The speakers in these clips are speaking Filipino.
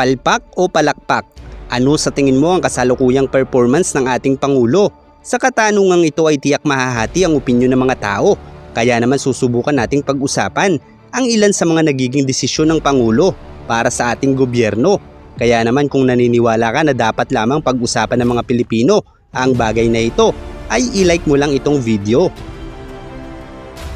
Palpak o palakpak? Ano sa tingin mo ang kasalukuyang performance ng ating Pangulo? Sa katanungang ito ay tiyak mahahati ang opinyon ng mga tao. Kaya naman susubukan nating pag-usapan ang ilan sa mga nagiging desisyon ng Pangulo para sa ating gobyerno. Kaya naman kung naniniwala ka na dapat lamang pag-usapan ng mga Pilipino ang bagay na ito, ay ilike mo lang itong video.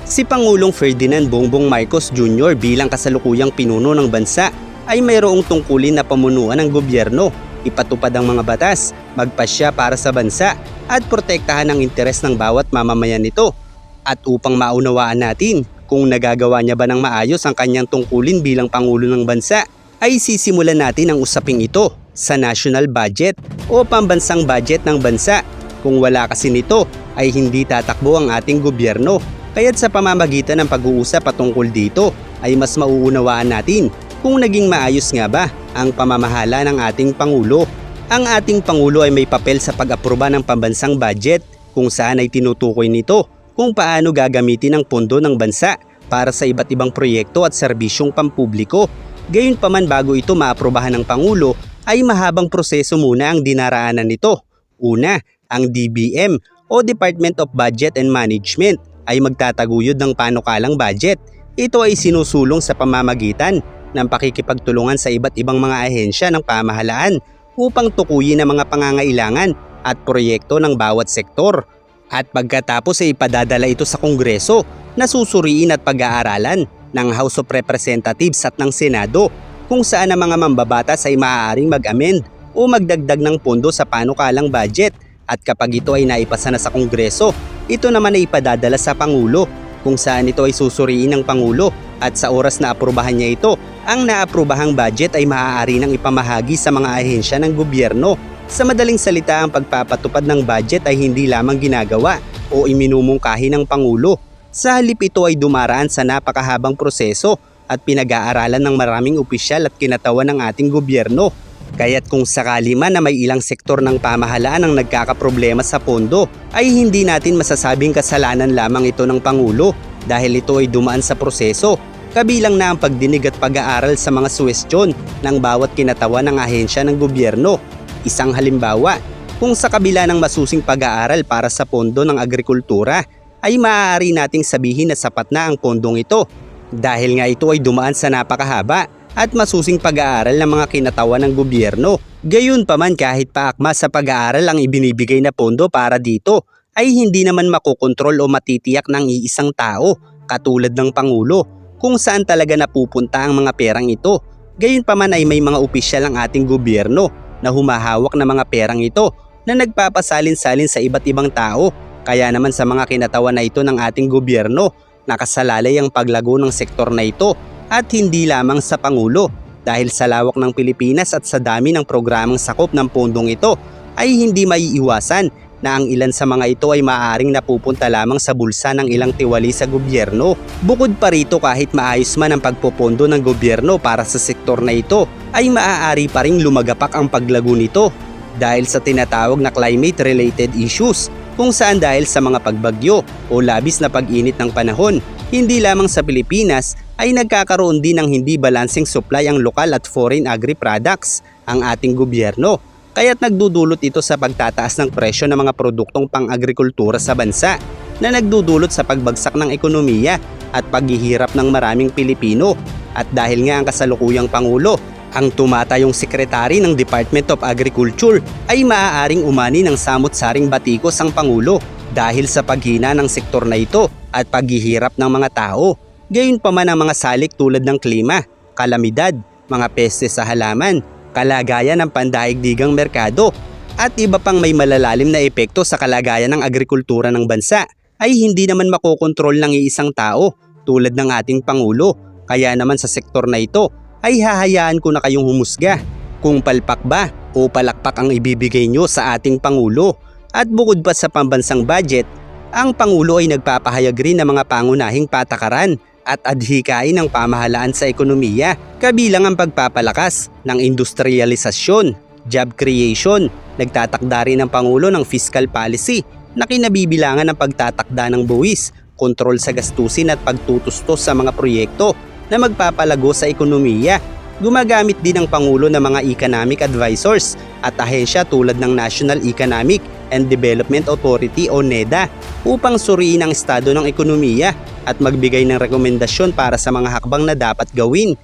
Si Pangulong Ferdinand Bongbong Marcos Jr. bilang kasalukuyang pinuno ng bansa ay mayroong tungkulin na pamunuan ng gobyerno, ipatupad ang mga batas, magpasya para sa bansa at protektahan ang interes ng bawat mamamayan nito. At upang maunawaan natin kung nagagawa niya ba ng maayos ang kanyang tungkulin bilang Pangulo ng bansa, ay sisimulan natin ang usaping ito sa national budget o pambansang budget ng bansa. Kung wala kasi nito ay hindi tatakbo ang ating gobyerno. Kaya't sa pamamagitan ng pag-uusap patungkol dito ay mas mauunawaan natin kung naging maayos nga ba ang pamamahala ng ating Pangulo. Ang ating Pangulo ay may papel sa pag-aproba ng pambansang budget kung saan ay tinutukoy nito kung paano gagamitin ang pondo ng bansa para sa iba't ibang proyekto at serbisyong pampubliko. Gayunpaman bago ito maaprobahan ng Pangulo ay mahabang proseso muna ang dinaraanan nito. Una, ang DBM o Department of Budget and Management ay magtataguyod ng panukalang budget. Ito ay sinusulong sa pamamagitan ng pakikipagtulungan sa iba't ibang mga ahensya ng pamahalaan upang tukuyin ang mga pangangailangan at proyekto ng bawat sektor. At pagkatapos ay ipadadala ito sa Kongreso na susuriin at pag-aaralan ng House of Representatives at ng Senado kung saan ang mga mambabatas ay maaaring mag-amend o magdagdag ng pondo sa panukalang budget at kapag ito ay naipasa na sa Kongreso, ito naman ay ipadadala sa Pangulo kung saan ito ay susuriin ng Pangulo at sa oras na aprubahan niya ito, ang naaprubahang budget ay maaari nang ipamahagi sa mga ahensya ng gobyerno. Sa madaling salita, ang pagpapatupad ng budget ay hindi lamang ginagawa o iminumungkahi ng Pangulo. Sa halip ito ay dumaraan sa napakahabang proseso at pinag-aaralan ng maraming opisyal at kinatawan ng ating gobyerno. Kaya't kung sakali man na may ilang sektor ng pamahalaan ang nagkakaproblema sa pondo, ay hindi natin masasabing kasalanan lamang ito ng Pangulo dahil ito ay dumaan sa proseso. Kabilang na ang pagdinig at pag-aaral sa mga suwestyon ng bawat kinatawan ng ahensya ng gobyerno. Isang halimbawa, kung sa kabila ng masusing pag-aaral para sa pondo ng agrikultura, ay maaari nating sabihin na sapat na ang pondong ito dahil nga ito ay dumaan sa napakahaba at masusing pag-aaral ng mga kinatawan ng gobyerno. Gayun pa man kahit paakma sa pag-aaral ang ibinibigay na pondo para dito, ay hindi naman makokontrol o matitiyak ng iisang tao katulad ng Pangulo kung saan talaga napupunta ang mga perang ito. Gayun pa man ay may mga opisyal ang ating gobyerno na humahawak ng mga perang ito na nagpapasalin-salin sa iba't ibang tao. Kaya naman sa mga kinatawan na ito ng ating gobyerno, nakasalalay ang paglago ng sektor na ito at hindi lamang sa Pangulo dahil sa lawak ng Pilipinas at sa dami ng programang sakop ng pondong ito ay hindi maiiwasan na ang ilan sa mga ito ay maaaring napupunta lamang sa bulsa ng ilang tiwali sa gobyerno. Bukod pa rito kahit maayos man ang pagpopondo ng gobyerno para sa sektor na ito, ay maaari pa ring lumagapak ang paglago nito dahil sa tinatawag na climate-related issues kung saan dahil sa mga pagbagyo o labis na pag-init ng panahon, hindi lamang sa Pilipinas ay nagkakaroon din ng hindi balancing supply ang lokal at foreign agri-products ang ating gobyerno kaya't nagdudulot ito sa pagtataas ng presyo ng mga produktong pang-agrikultura sa bansa na nagdudulot sa pagbagsak ng ekonomiya at paghihirap ng maraming Pilipino. At dahil nga ang kasalukuyang Pangulo, ang tumatayong sekretary ng Department of Agriculture ay maaaring umani ng samot-saring batikos ang Pangulo dahil sa paghina ng sektor na ito at paghihirap ng mga tao. Gayon pa man ang mga salik tulad ng klima, kalamidad, mga peste sa halaman, kalagayan ng pandaigdigang merkado at iba pang may malalalim na epekto sa kalagayan ng agrikultura ng bansa ay hindi naman makokontrol ng iisang tao tulad ng ating Pangulo. Kaya naman sa sektor na ito ay hahayaan ko na kayong humusga kung palpak ba o palakpak ang ibibigay nyo sa ating Pangulo. At bukod pa sa pambansang budget, ang Pangulo ay nagpapahayag rin ng mga pangunahing patakaran at adhikain ng pamahalaan sa ekonomiya kabilang ang pagpapalakas ng industrialisasyon, job creation, nagtatakda rin ng Pangulo ng fiscal policy na kinabibilangan ng pagtatakda ng buwis, kontrol sa gastusin at pagtutustos sa mga proyekto na magpapalago sa ekonomiya. Gumagamit din ang Pangulo ng mga economic advisors at ahensya tulad ng National Economic and Development Authority o NEDA upang suriin ang estado ng ekonomiya at magbigay ng rekomendasyon para sa mga hakbang na dapat gawin.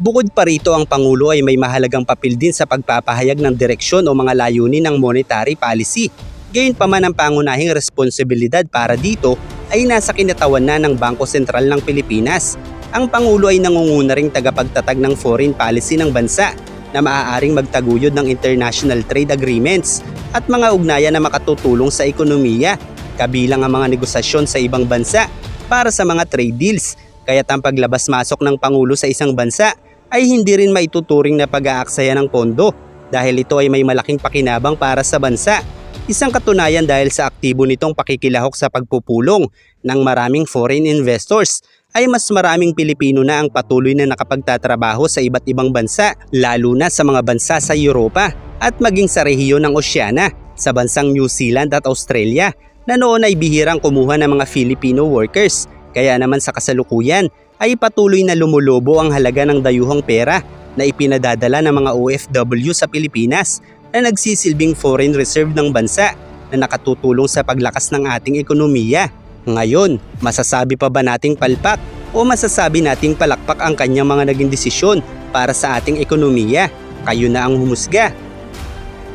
Bukod pa rito ang Pangulo ay may mahalagang papel din sa pagpapahayag ng direksyon o mga layunin ng monetary policy. Gayunpaman ang pangunahing responsibilidad para dito ay nasa kinatawan na ng Bangko Sentral ng Pilipinas. Ang Pangulo ay nangunguna ring tagapagtatag ng foreign policy ng bansa na maaaring magtaguyod ng international trade agreements at mga ugnayan na makatutulong sa ekonomiya, kabilang ang mga negosasyon sa ibang bansa para sa mga trade deals. Kaya't ang paglabas-masok ng Pangulo sa isang bansa ay hindi rin maituturing na pag-aaksaya ng pondo dahil ito ay may malaking pakinabang para sa bansa. Isang katunayan dahil sa aktibo nitong pakikilahok sa pagpupulong ng maraming foreign investors ay mas maraming Pilipino na ang patuloy na nakapagtatrabaho sa iba't ibang bansa, lalo na sa mga bansa sa Europa at maging sa rehiyon ng Oceania, sa bansang New Zealand at Australia na noon ay bihirang kumuha ng mga Filipino workers. Kaya naman sa kasalukuyan ay patuloy na lumulobo ang halaga ng dayuhang pera na ipinadadala ng mga OFW sa Pilipinas na nagsisilbing foreign reserve ng bansa na nakatutulong sa paglakas ng ating ekonomiya. Ngayon, masasabi pa ba nating palpak o masasabi nating palakpak ang kanyang mga naging desisyon para sa ating ekonomiya? Kayo na ang humusga.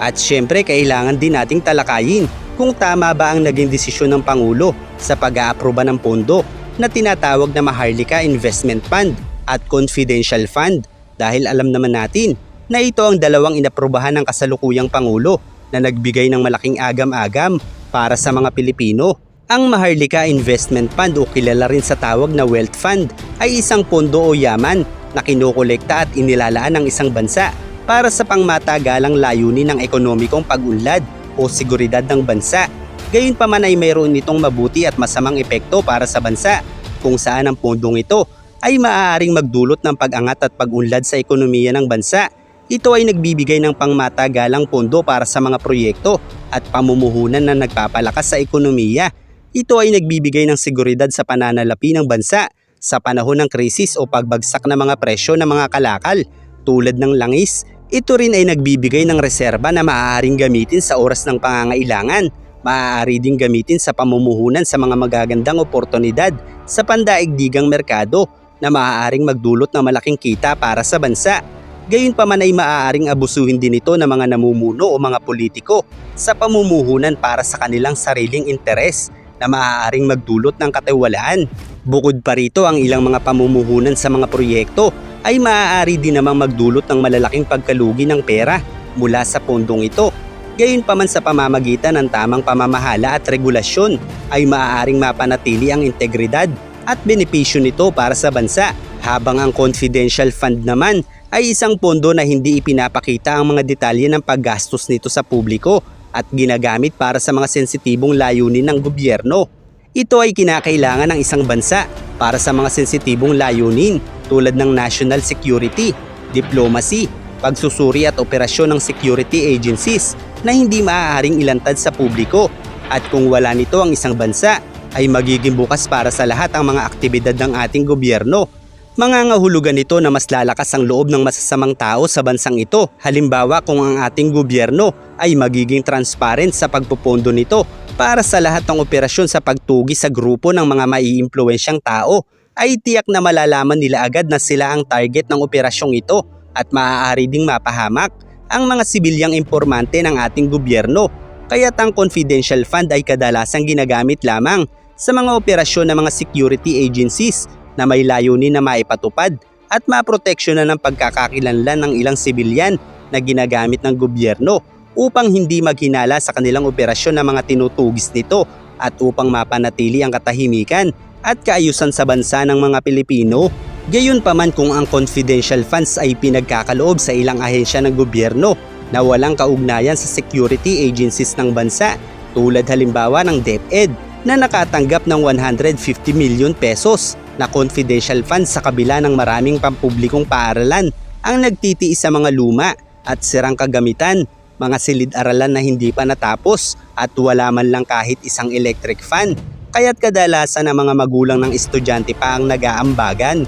At syempre kailangan din nating talakayin kung tama ba ang naging desisyon ng Pangulo sa pag-aaproba ng pondo na tinatawag na Maharlika Investment Fund at Confidential Fund dahil alam naman natin na ito ang dalawang inaprubahan ng kasalukuyang Pangulo na nagbigay ng malaking agam-agam para sa mga Pilipino. Ang Maharlika Investment Fund o kilala rin sa tawag na Wealth Fund ay isang pondo o yaman na kinukolekta at inilalaan ng isang bansa para sa pangmatagalang layunin ng ekonomikong pag-unlad o seguridad ng bansa. Gayunpaman ay mayroon nitong mabuti at masamang epekto para sa bansa kung saan ang pondong ito ay maaaring magdulot ng pag-angat at pag-unlad sa ekonomiya ng bansa. Ito ay nagbibigay ng pangmatagalang pondo para sa mga proyekto at pamumuhunan na nagpapalakas sa ekonomiya. Ito ay nagbibigay ng seguridad sa pananalapi ng bansa sa panahon ng krisis o pagbagsak ng mga presyo ng mga kalakal tulad ng langis. Ito rin ay nagbibigay ng reserba na maaaring gamitin sa oras ng pangangailangan. Maaari ding gamitin sa pamumuhunan sa mga magagandang oportunidad sa pandaigdigang merkado na maaaring magdulot ng malaking kita para sa bansa. Gayunpaman ay maaaring abusuhin din ito ng mga namumuno o mga politiko sa pamumuhunan para sa kanilang sariling interes na maaaring magdulot ng katiwalaan. Bukod pa rito ang ilang mga pamumuhunan sa mga proyekto ay maaari din namang magdulot ng malalaking pagkalugi ng pera mula sa pondong ito. Gayunpaman sa pamamagitan ng tamang pamamahala at regulasyon ay maaaring mapanatili ang integridad at benepisyo nito para sa bansa habang ang confidential fund naman ay isang pondo na hindi ipinapakita ang mga detalye ng paggastos nito sa publiko at ginagamit para sa mga sensitibong layunin ng gobyerno. Ito ay kinakailangan ng isang bansa para sa mga sensitibong layunin tulad ng national security, diplomacy, pagsusuri at operasyon ng security agencies na hindi maaaring ilantad sa publiko at kung wala nito ang isang bansa ay magiging bukas para sa lahat ang mga aktibidad ng ating gobyerno Mangangahulugan nito na mas lalakas ang loob ng masasamang tao sa bansang ito. Halimbawa kung ang ating gobyerno ay magiging transparent sa pagpupondo nito para sa lahat ng operasyon sa pagtugi sa grupo ng mga maiimpluwensyang tao ay tiyak na malalaman nila agad na sila ang target ng operasyong ito at maaari ding mapahamak ang mga sibilyang impormante ng ating gobyerno. Kaya't ang confidential fund ay kadalasang ginagamit lamang sa mga operasyon ng mga security agencies na may layunin na maipatupad at maproteksyonan ng pagkakakilanlan ng ilang sibilyan na ginagamit ng gobyerno upang hindi maghinala sa kanilang operasyon ng mga tinutugis nito at upang mapanatili ang katahimikan at kaayusan sa bansa ng mga Pilipino. Gayunpaman kung ang confidential funds ay pinagkakaloob sa ilang ahensya ng gobyerno na walang kaugnayan sa security agencies ng bansa tulad halimbawa ng DepEd na nakatanggap ng 150 million pesos na confidential funds sa kabila ng maraming pampublikong paaralan ang nagtitiis sa mga luma at sirang kagamitan, mga silid-aralan na hindi pa natapos at wala man lang kahit isang electric fan. Kaya't kadalasan ang mga magulang ng estudyante pa ang nag-aambagan.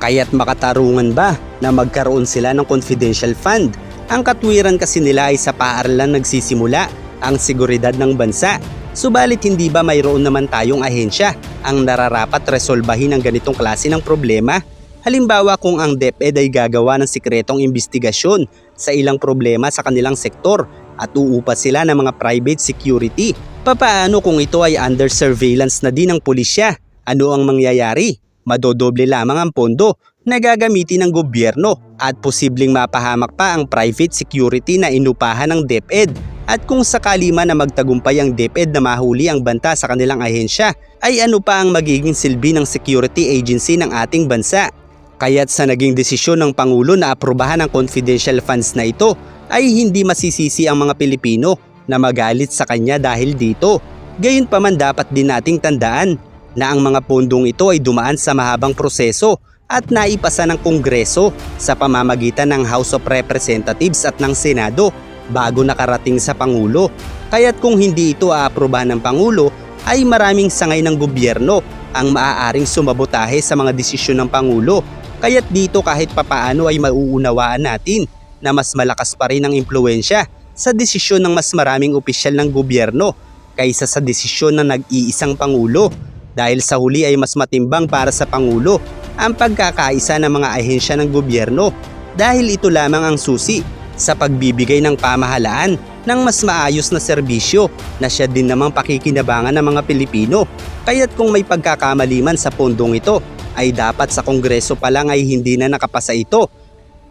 Kaya't makatarungan ba na magkaroon sila ng confidential fund? Ang katwiran kasi nila ay sa paaralan nagsisimula ang seguridad ng bansa. Subalit hindi ba mayroon naman tayong ahensya ang nararapat resolbahin ang ganitong klase ng problema? Halimbawa kung ang DepEd ay gagawa ng sikretong investigasyon sa ilang problema sa kanilang sektor at uupa sila ng mga private security. Papaano kung ito ay under surveillance na din ng pulisya? Ano ang mangyayari? Madodoble lamang ang pondo na gagamitin ng gobyerno at posibleng mapahamak pa ang private security na inupahan ng DepEd. At kung sakali man na magtagumpay ang DepEd na mahuli ang banta sa kanilang ahensya, ay ano pa ang magiging silbi ng security agency ng ating bansa? Kaya't sa naging desisyon ng Pangulo na aprobahan ang confidential funds na ito, ay hindi masisisi ang mga Pilipino na magalit sa kanya dahil dito. Gayunpaman dapat din nating tandaan na ang mga pondong ito ay dumaan sa mahabang proseso at naipasa ng Kongreso sa pamamagitan ng House of Representatives at ng Senado bago nakarating sa Pangulo. Kaya't kung hindi ito aaprobahan ng Pangulo ay maraming sangay ng gobyerno ang maaaring sumabotahe sa mga desisyon ng Pangulo. Kaya't dito kahit papaano ay mauunawaan natin na mas malakas pa rin ang impluensya sa desisyon ng mas maraming opisyal ng gobyerno kaysa sa desisyon ng nag-iisang Pangulo dahil sa huli ay mas matimbang para sa Pangulo ang pagkakaisa ng mga ahensya ng gobyerno dahil ito lamang ang susi sa pagbibigay ng pamahalaan ng mas maayos na serbisyo na siya din namang pakikinabangan ng mga Pilipino. Kaya't kung may pagkakamali man sa pondong ito, ay dapat sa Kongreso pa lang ay hindi na nakapasa ito.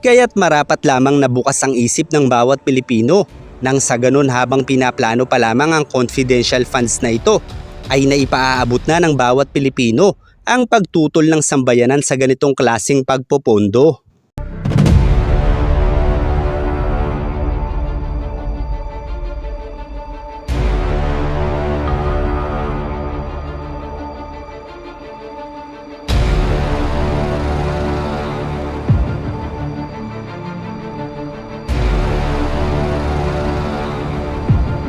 Kaya't marapat lamang na bukas ang isip ng bawat Pilipino nang sa ganun habang pinaplano pa lamang ang confidential funds na ito ay naipaaabot na ng bawat Pilipino ang pagtutol ng sambayanan sa ganitong klasing pagpopondo.